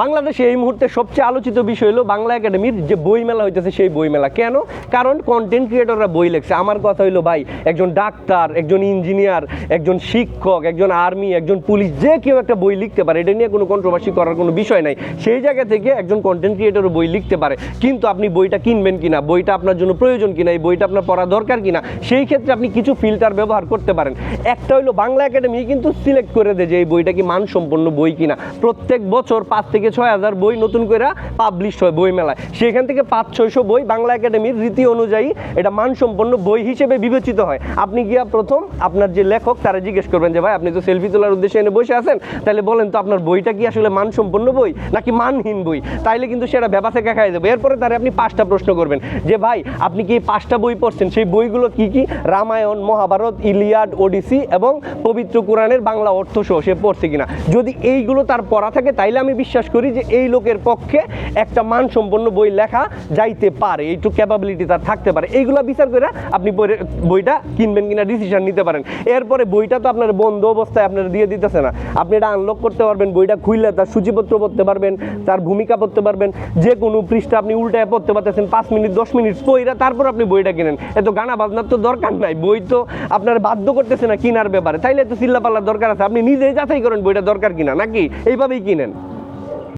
বাংলাদেশে এই মুহূর্তে সবচেয়ে আলোচিত বিষয় হলো বাংলা একাডেমির যে বই মেলা হইতেছে সেই বই মেলা কেন? কারণ কন্টেন্ট ক্রিয়েটররা বই লেখছে। আমার কথা হইল, ভাই, একজন ডাক্তার, একজন ইঞ্জিনিয়ার একজন শিক্ষক, একজন আর্মি একজন পুলিশ যে কেউ একটা বই লিখতে পারে, এটা নিয়ে কোনো কন্ট্রোভার্সি করার কোনো বিষয় নাই। সেই জায়গা থেকে একজন কন্টেন্ট ক্রিয়েটরও বই লিখতে পারে। কিন্তু আপনি বইটা কিনবেন কিনা, বইটা আপনার জন্য প্রয়োজন কিনা, এই বইটা আপনার পড়া দরকার কিনা, সেই ক্ষেত্রে আপনি কিছু ফিল্টার ব্যবহার করতে পারেন। একটা হইল, বাংলা একাডেমি কিন্তু সিলেক্ট করে দেয় যে এই বইটা কি মানসম্পন্ন বই কিনা। প্রত্যেক বছর পাঁচ থেকে ছয় হাজার বই নতুন করে পাবলিশ হয় বই মেলায়। সেখান থেকে পাঁচ, ছয়শো বই বাংলা একাডেমির রীতি অনুযায়ী এটা মানসম্পন্ন বই হিসেবে বিবেচিত হয়। আপনি গিয়া প্রথম আপনার যে লেখক, তারা জিজ্ঞেস করবেন যে, ভাই, আপনি তো সেলফি তোলার উদ্দেশ্যে এনে বসে আছেন? তাহলে বলেন তো আপনার বইটা কি আসলে মানসম্পন্ন বই নাকি মানহীন বই? তাইলে কিন্তু সেটা ব্যাপা থেকে খাই যাবে এরপরে তারে আপনি পাঁচটা প্রশ্ন করবেন যে, ভাই, আপনি কি পাঁচটা বই পড়ছেন? সেই বইগুলো কি কি? রামায়ণ, মহাভারত, ইলিয়াড, ওডিসি এবং পবিত্র কোরআনের বাংলা অর্থ সহ সে পড়ছে কিনা। যদি এইগুলো তার পড়া থাকে, তাইলে আমি বিশ্বাস করি যে এই লোকের পক্ষে একটা মানসম্পন্ন বই লেখা যাইতে পারে। এইটু ক্যাপাবিলিটি তার থাকতে পারে। এইগুলো বিচার করে আপনি বইটা কিনবেন কিনা ডিসিশন নিতে পারেন। এরপরে বইটা তো আপনার বন্ধ অবস্থায় আপনার দিয়ে দিতেছে না। আপনি এটা আনলক করতে পারবেন, বইটা খুললে তার সূচিপত্র পড়তে পারবেন, তার ভূমিকা পড়তে পারবেন, যে কোনো পৃষ্ঠা আপনি উল্টায় পড়তে পারতেছেন, পাঁচ মিনিট, দশ মিনিট, পইরা তারপর আপনি বইটা কিনেন। এত গানা বাজনার তো দরকার নাই। বই তো আপনার বাধ্য করতেছে না কিনার ব্যাপারে। তাইলে তো চিল্লাপাল্লার দরকার আছে। আপনি নিজেই যাচাই করেন বইটা দরকার কিনা, নাকি? এইভাবেই কিনেন।